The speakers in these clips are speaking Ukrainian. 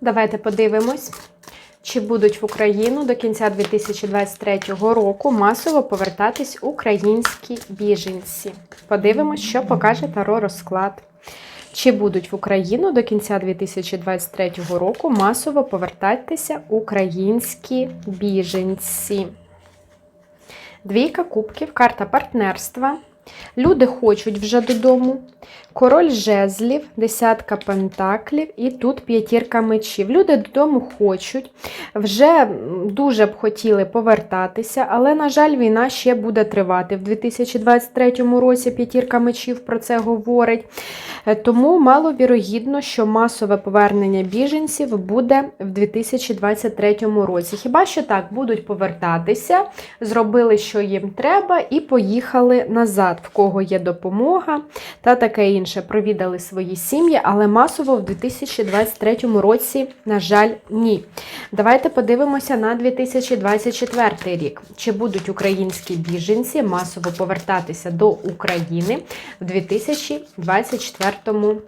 Давайте подивимось, чи будуть в Україну до кінця 2023 року масово повертатись українські біженці. Подивимось, що покаже Таро розклад. Чи будуть в Україну до кінця 2023 року масово повертатися українські біженці? Двійка кубків, карта партнерства. Люди хочуть вже додому. Король жезлів, десятка пентаклів і тут п'ятірка мечів. Люди додому хочуть, вже дуже б хотіли повертатися, але, на жаль, війна ще буде тривати. В 2023 році п'ятірка мечів про це говорить. Е, Тому маловірогідно, що масове повернення біженців буде в 2023 році. Хіба що так будуть повертатися, зробили, що їм треба, і поїхали назад, в кого є допомога та таке інше. Провідали свої сім'ї, але масово в 2023 році, на жаль, ні. Давайте подивимося на 2024 рік. Чи будуть українські біженці масово повертатися до України в 2024 році?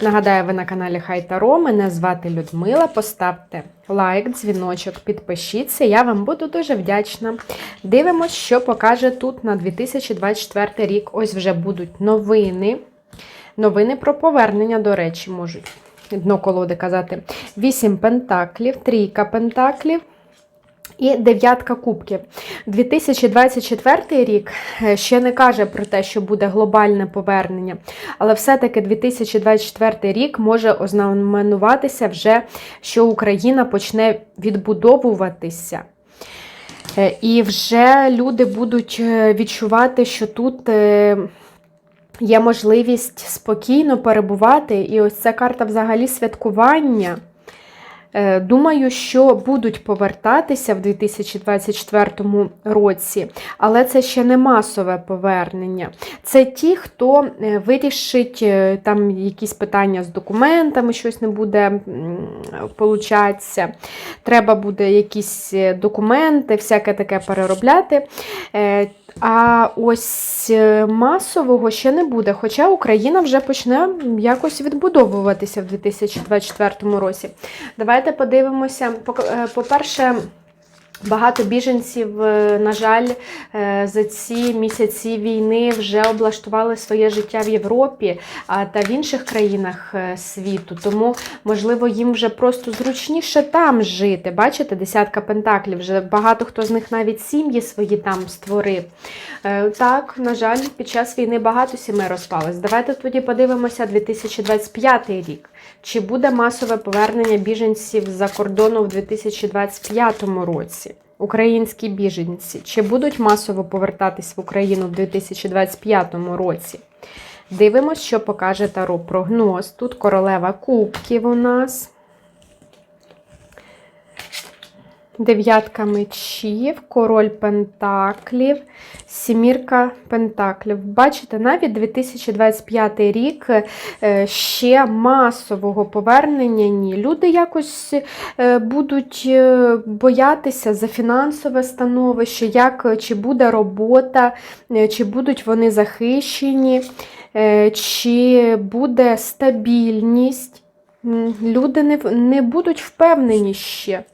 Нагадаю, ви на каналі Хайтаро. Мене звати Людмила. Поставте лайк, дзвіночок, підпишіться. Я вам буду дуже вдячна. Дивимось, що покаже тут на 2024 рік. Ось вже будуть новини. Новини про повернення, до речі, можуть дно колоди казати. Вісім пентаклів, трійка пентаклів. І дев'ятка кубків. 2024 рік е, ще не каже про те, що буде глобальне повернення, але все-таки 2024 рік може ознаменуватися вже, що Україна почне відбудовуватися. Е, І вже люди будуть е, відчувати, що тут є можливість спокійно перебувати. І ось ця карта взагалі святкування. Е, Думаю, що будуть повертатися в 2024 році, але це ще не масове повернення. Це ті, хто е, вирішить е, там якісь питання з документами, щось не буде получатися. Треба буде якісь документи, всяке таке переробляти. А ось е, масового ще не буде. Хоча Україна вже почне якось відбудовуватися в 2024 році. Давайте подивимося. Е, По-перше, Багато біженців, е, на жаль, е, за ці місяці війни вже облаштували своє життя в Європі та в інших країнах е, світу. Тому, можливо, їм вже просто зручніше там жити. Бачите, десятка пентаклів, вже багато хто з них навіть сім'ї свої там створив. Так, на жаль, під час війни багато сімей розпалось. Давайте тоді подивимося 2025 рік. Чи буде масове повернення біженців за кордону в 2025 році? Українські біженці, чи будуть масово повертатись в Україну в 2025 році? Дивимось, що покаже Таро прогноз. Тут королева кубків у нас. Дев'ятка мечів, король пентаклів, сімірка пентаклів. Бачите, навіть 2025 рік е, ще масового повернення ні. Люди якось е, будуть е, боятися за фінансове становище, як, чи буде робота, чи будуть вони захищені, чи буде стабільність. Люди не, не будуть впевнені ще.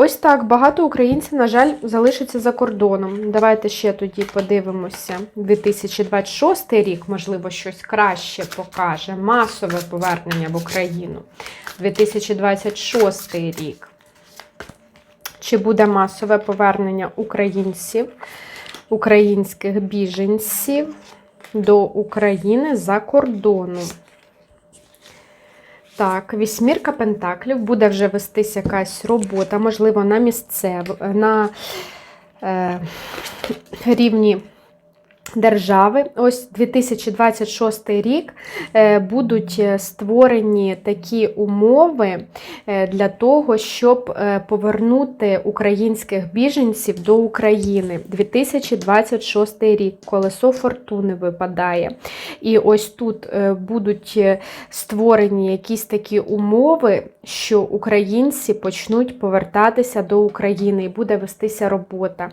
Ось так, багато українців, на жаль, залишаться за кордоном. Давайте ще тоді подивимося. 2026 рік, можливо, щось краще покаже. Масове повернення в Україну. 2026 рік. Чи буде масове повернення українців, українських біженців до України за кордоном? Так, вісьмірка пентаклів буде вже вестись якась робота, можливо, на місцев, на е, рівні держави. Ось 2026 рік е, будуть е, створені такі умови е, для того, щоб повернути українських біженців до України. 2026 рік колесо фортуни випадає. І ось тут будуть створені якісь такі умови, що українці почнуть повертатися до України і буде вестися робота.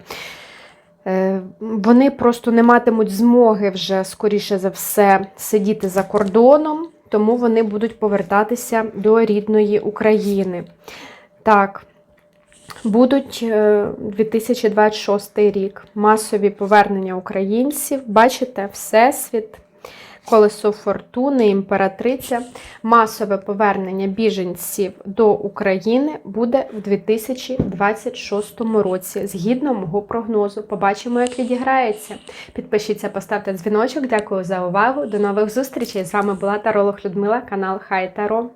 Е, Вони просто не матимуть змоги вже, скоріше за все, сидіти за кордоном. тому вони будуть повертатися до рідної України. Так, будуть е, 2026 рік. Масові повернення українців. Бачите, Всесвіт, Колесо Фортуни, імператриця. Масове повернення біженців до України буде в 2026 році, згідно мого прогнозу. Побачимо, як відіграється. Підпишіться, поставте дзвіночок. Дякую за увагу. До нових зустрічей. З вами була Таролог Людмила, канал Хай Таро.